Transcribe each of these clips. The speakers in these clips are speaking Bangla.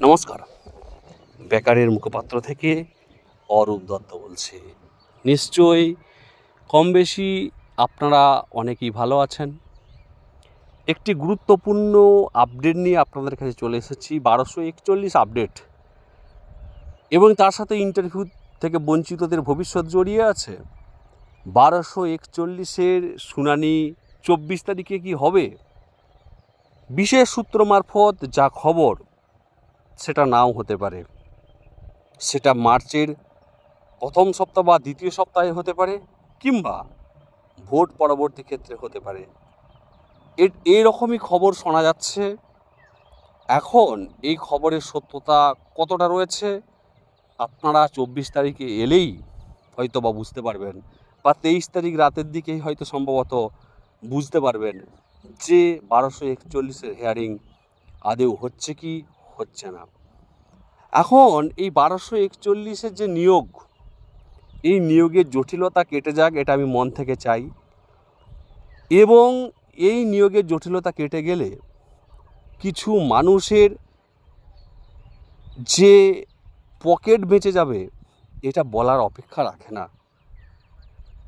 নমস্কার। বেকারের মুখপাত্র থেকে অরূপ দত্ত বলছি। নিশ্চয়ই কম বেশি আপনারা অনেকেই ভালো আছেন। একটি গুরুত্বপূর্ণ আপডেট নিয়ে আপনাদের কাছে চলে এসেছি, বারোশো একচল্লিশ আপডেট। এবং তার সাথে ইন্টারভিউ থেকে বঞ্চিতদের ভবিষ্যৎ জড়িয়ে আছে। বারোশো একচল্লিশের শুনানি চব্বিশ তারিখে কি হবে? বিশেষ সূত্র মারফত যা খবর সেটা নাও হতে পারে। সেটা মার্চের প্রথম সপ্তাহ বা দ্বিতীয় সপ্তাহে হতে পারে কিংবা ভোট পরবর্তী ক্ষেত্রে হতে পারে। এর এইরকমই খবর শোনা যাচ্ছে। এখন এই খবরের সত্যতা কতটা রয়েছে আপনারা চব্বিশ তারিখে এলেই হয়তো বা বুঝতে পারবেন বা তেইশ তারিখ রাতের দিকেই হয়তো সম্ভবত বুঝতে পারবেন যে বারোশো একচল্লিশের হেয়ারিং আদেও হচ্ছে কি হচ্ছে না। এখন এই বারোশো একচল্লিশের যে নিয়োগ, এই নিয়োগের জটিলতা কেটে যাক, এটা আমি মন থেকে চাই। এবং এই নিয়োগের জটিলতা কেটে গেলে কিছু মানুষের যে পকেট বেঁচে যাবে, এটা বলার অপেক্ষা রাখে না।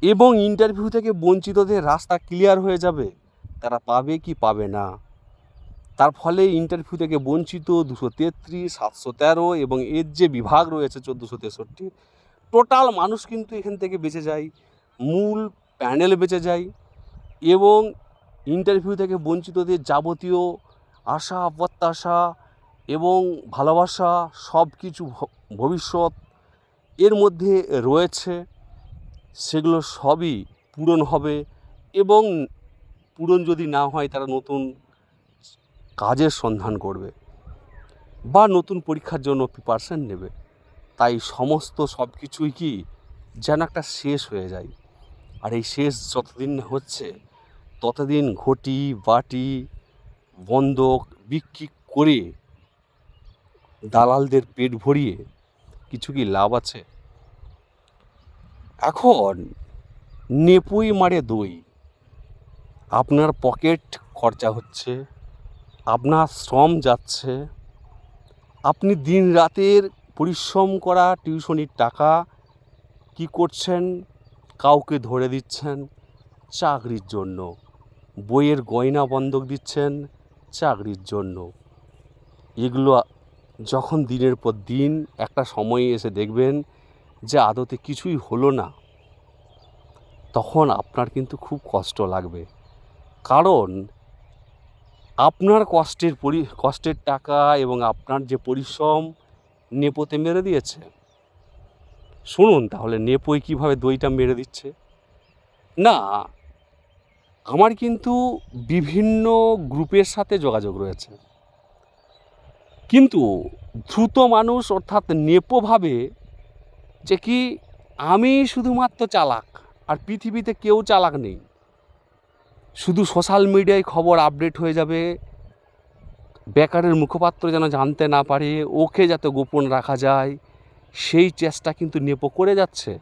এবং ইন্টারভিউ থেকে বঞ্চিতদের রাস্তা ক্লিয়ার হয়ে যাবে, তারা পাবে কি পাবে না। তার ফলে ইন্টারভিউ থেকে বঞ্চিত দুশো তেত্রিশ, সাতশো তেরো এবং এর যে বিভাগ রয়েছে চোদ্দোশো তেষট্টি টোটাল মানুষ কিন্তু এখান থেকে বেঁচে যায়, মূল প্যানেল বেঁচে যায় এবং ইন্টারভিউ থেকে বঞ্চিতদের যাবতীয় আশা, প্রত্যাশা এবং ভালোবাসা সব কিছু ভবিষ্যৎ এর মধ্যে রয়েছে। সেগুলো সবই পূরণ হবে এবং পূরণ যদি না হয় তারা নতুন কাজের সন্ধান করবে বা নতুন পরীক্ষার জন্য প্রিপারেশান নেবে। তাই সমস্ত সব কিছুই কি যেন একটা শেষ হয়ে যায়। আর এই শেষ যতদিন হচ্ছে, ততদিন ঘটি, বাটি, বন্ধক বিক্রি করে দালালদের পেট ভরিয়ে কিছু কি লাভ আছে? এখন নেপুই মারে দই। আপনার পকেট খরচা হচ্ছে আপনার শ্রম যাচ্ছে। আপনি দিন রাতের পরিশ্রম করা টিউশনির টাকা কি করছেন? কাউকে ধরে দিচ্ছেন চাকরির জন্য। বইয়ের গয়না বন্ধক দিচ্ছেন চাকরির জন্য। এগুলো যখন দিনের পর দিন একটা সময়ে এসে দেখবেন যে আদতে কিছুই হলো না, তখন আপনার কিন্তু খুব কষ্ট লাগবে। কারণ আপনার কষ্টের পরি, কষ্টের টাকা এবং আপনার যে পরিশ্রম নেপোতে মেরে দিয়েছে। শুনুন তাহলে নেপোই কীভাবে দইটা মেরে দিচ্ছে? না, আমার কিন্তু বিভিন্ন গ্রুপের সাথে যোগাযোগ রয়েছে। কিন্তু দ্রুত মানুষ অর্থাৎ নেপো ভাবে যে কি, আমি শুধুমাত্র চালাক আর পৃথিবীতে কেউ চালাক নেই। শুধু সোশ্যাল মিডিয়ায় খবর আপডেট হয়ে যাবে। বেকারের মুখপাত্র যেন জানতে না পারে, ওকে যাতে গোপন রাখা যায়, সেই চেষ্টা কিন্তু নেপো করে যাচ্ছে।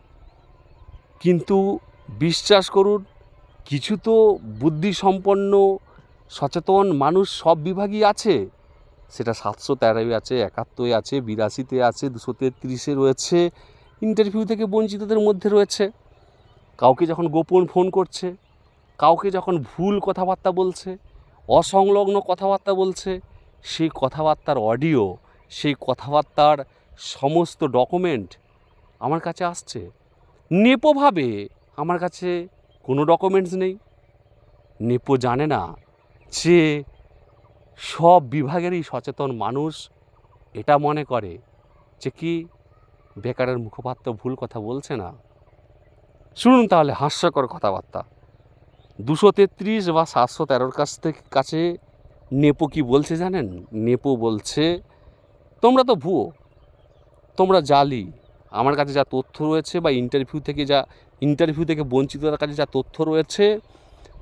কিন্তু বিশ্বাস করুন, কিছু তো বুদ্ধিসম্পন্ন, সচেতন মানুষ সব বিভাগই আছে। সেটা সাতশো তেরোই আছে একাত্তরে আছে, বিরাশিতে আছে, দুশো তেত্রিশে রয়েছে ইন্টারভিউ থেকে বঞ্চিতদের মধ্যে রয়েছে। কাউকে যখন গোপন ফোন করছে কাউকে যখন ভুল কথাবার্তা বলছে, অসংলগ্ন কথাবার্তা বলছে, সেই কথাবার্তার অডিও, সেই কথাবার্তার সমস্ত ডকুমেন্ট আমার কাছে আসছে। নেপোভাবে আমার কাছে কোনো ডকুমেন্টস নেই। নেপো জানে না যে সব বিভাগেরই সচেতন মানুষ এটা মনে করে যে কি বেকারের মুখপাত্র ভুল কথা বলছে না। শুনুন তাহলে হাস্যকর কথাবার্তা। দুশো তেত্রিশ বা সাতশো তেরোর কাছ থেকে কাছে নেপো কি বলছে জানেন? নেপো বলছে, তোমরা তো ভুয়ো, তোমরা জালি, আমার কাছে যা তথ্য রয়েছে বা ইন্টারভিউ থেকে যা ইন্টারভিউ থেকে বঞ্চিততার কাছে যা তথ্য রয়েছে,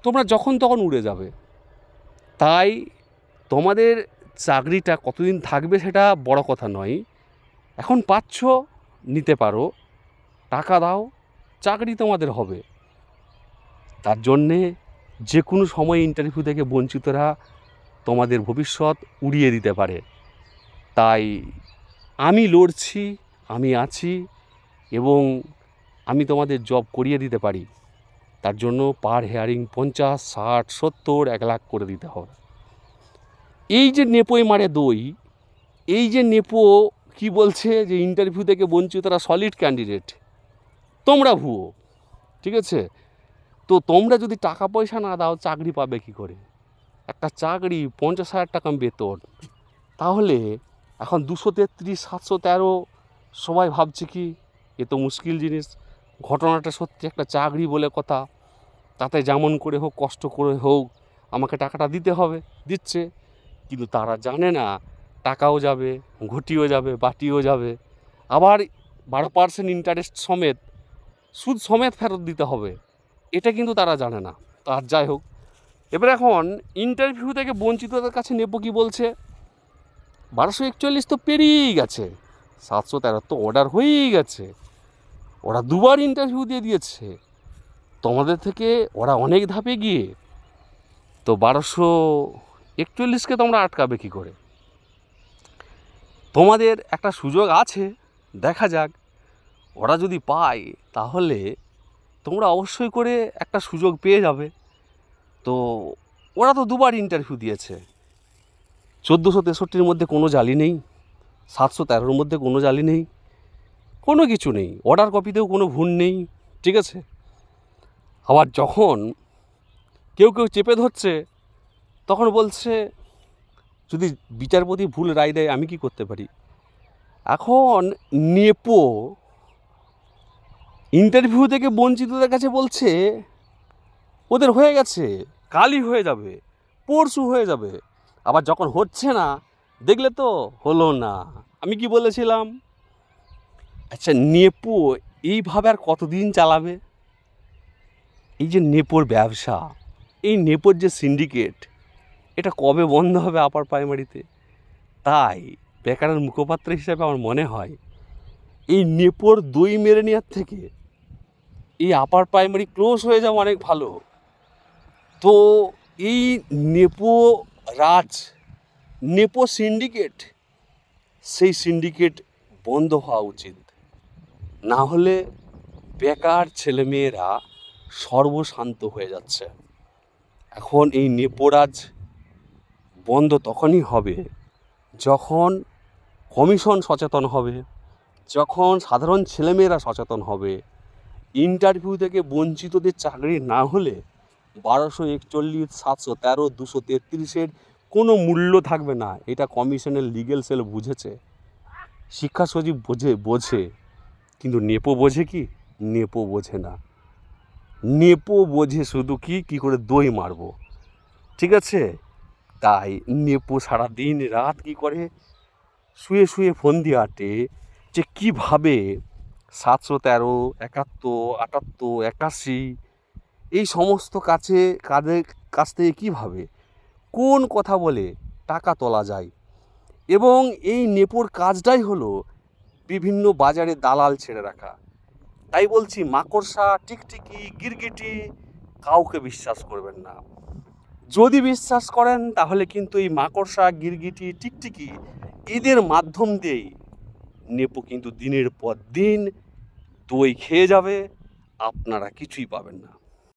তোমরা যখন তখন উড়ে যাবে। তাই তোমাদের চাকরিটা কতদিন থাকবে সেটা বড় কথা নয়। এখন পাচ্ছ, নিতে পারো, টাকা দাও, চাকরি তোমাদের হবে। তার জন্যে যে কোনো সময় ইন্টারভিউ থেকে বঞ্চিতরা তোমাদের ভবিষ্যৎ উড়িয়ে দিতে পারে। তাই আমি লড়ছি, আমি আছি এবং আমি তোমাদের জব করিয়ে দিতে পারি। তার জন্য পার হেয়ারিং পঞ্চাশ, ষাট, সত্তর, এক লাখ করে দিতে হবে। এই যে নেপোয় মারে দই, এই যে নেপো কি বলছে যে ইন্টারভিউ থেকে বঞ্চিতরা সলিড ক্যান্ডিডেট তোমরা ভুয়ো, ঠিক আছে? তো তোমরা যদি টাকা পয়সা না দাও, চাকরি পাবে কি করে? একটা চাকরি পঞ্চাশ হাজার টাকা বেতন। তাহলে এখন দুশো তেত্রিশ, সাতশো তেরো সবাই ভাবছে কি, এ তো মুশকিল জিনিস। ঘটনাটা সত্যি একটা চাকরি বলে কথা। তাতে যেমন করে হোক, কষ্ট করে হোক, আমাকে টাকাটা দিতে হবে, দিচ্ছে। কিন্তু তারা জানে না, টাকাও যাবে, ঘটিও যাবে, বাটিও যাবে। আবার বারো পার্সেন্ট ইন্টারেস্ট সমেত, সুদ সমেত ফেরত দিতে হবে। এটা কিন্তু তারা জানে না। তার যাই হোক, এবার এখন ইন্টারভিউ থেকে বঞ্চিতদের কাছে নেব কি বলছে? বারোশো একচল্লিশ তো পেরিয়েই গেছে, সাতশো তেরো তো অর্ডার হয়েই গেছে। ওরা দুবার ইন্টারভিউ দিয়ে দিয়েছে, তোমাদের থেকে ওরা অনেক ধাপে গিয়ে তো বারোশো একচল্লিশকে তোমরা আটকাবে কী করে? তোমাদের একটা সুযোগ আছে, দেখা যাক। ওরা যদি পায়, তাহলে তোমরা অবশ্যই করে একটা সুযোগ পেয়ে যাবে। তো ওরা তো দুবার ইন্টারভিউ দিয়েছে। চোদ্দোশো তেষট্টির মধ্যে কোনো জালি নেই, সাতশো তেরোর মধ্যে কোনো জালি নেই, কোনো কিছু নেই। অর্ডার কপিতেও কোনো ভুল নেই, ঠিক আছে? আবার যখন কেউ কেউ চেপে ধরছে, তখন বলছে, যদি বিচারপতি ভুল রায় দেয়, আমি কি করতে পারি? এখন নেপো ইন্টারভিউ থেকে বঞ্চিতদের কাছে বলছে, ওদের হয়ে গেছে, কালই হয়ে যাবে, পরশু হয়ে যাবে। আবার যখন হচ্ছে না, দেখলে তো হলো না। আমি কি বলেছিলাম? আচ্ছা নেপো এইভাবে আর কতদিন চালাবে? এই যে নেপোর ব্যবসা, এই নেপোর যে সিন্ডিকেট এটা কবে বন্ধ হবে আপার প্রাইমারিতে তাই বেকারের মুখপাত্র হিসাবে আমার মনে হয়, এই নেপোর দই মেরে নেওয়ার থেকে এই আপার প্রাইমারি ক্লোজ হয়ে যাওয়া অনেক ভালো। তো এই নেপো রাজ, নেপো সিন্ডিকেট সেই সিন্ডিকেট বন্ধ হওয়া উচিত। না হলে বেকার ছেলেমেয়েরা সর্বশান্ত হয়ে যাচ্ছে। এখন এই নেপোরাজ বন্ধ তখনই হবে যখন কমিশন সচেতন হবে, যখন সাধারণ ছেলেমেয়েরা সচেতন হবে। ইন্টারভিউ থেকে বঞ্চিতদের চাকরি না হলে বারোশো একচল্লিশ, সাতশো তেরো, দুশো তেত্রিশের কোনো মূল্য থাকবে না। এটা কমিশনের লিগেল সেল বুঝেছে। শিক্ষা সচিব বোঝে বোঝে। কিন্তু নেপো বোঝে কি? নেপো বোঝে না। নেপো বোঝে শুধু কি কি করে দই মারবো। ঠিক আছে? তাই নেপো সারা দিন রাত কি করে? শুয়ে শুয়ে ফোন দিয়ে আটে যে কীভাবে সাতশো তেরো, একাত্তর, আটাত্তর, একাশি, এই সমস্ত কাছে কাদের কাছ থেকে কীভাবে কোন কথা বলে টাকা তোলা যায়? এবং এই নেপোর কাজটাই হলো বিভিন্ন বাজারে দালাল ছেড়ে রাখা। তাই বলছি মাকড়সা, টিকটিকি, গিরগিটি কাউকে বিশ্বাস করবেন না। যদি বিশ্বাস করেন, তাহলে কিন্তু এই মাকড়সা, গিরগিটি, টিকটিকি এদের মাধ্যম দিয়েই নেপো কিন্তু দিনের পর দিন দই খেয়ে যাবে আপনারা কিছুই পাবেন না।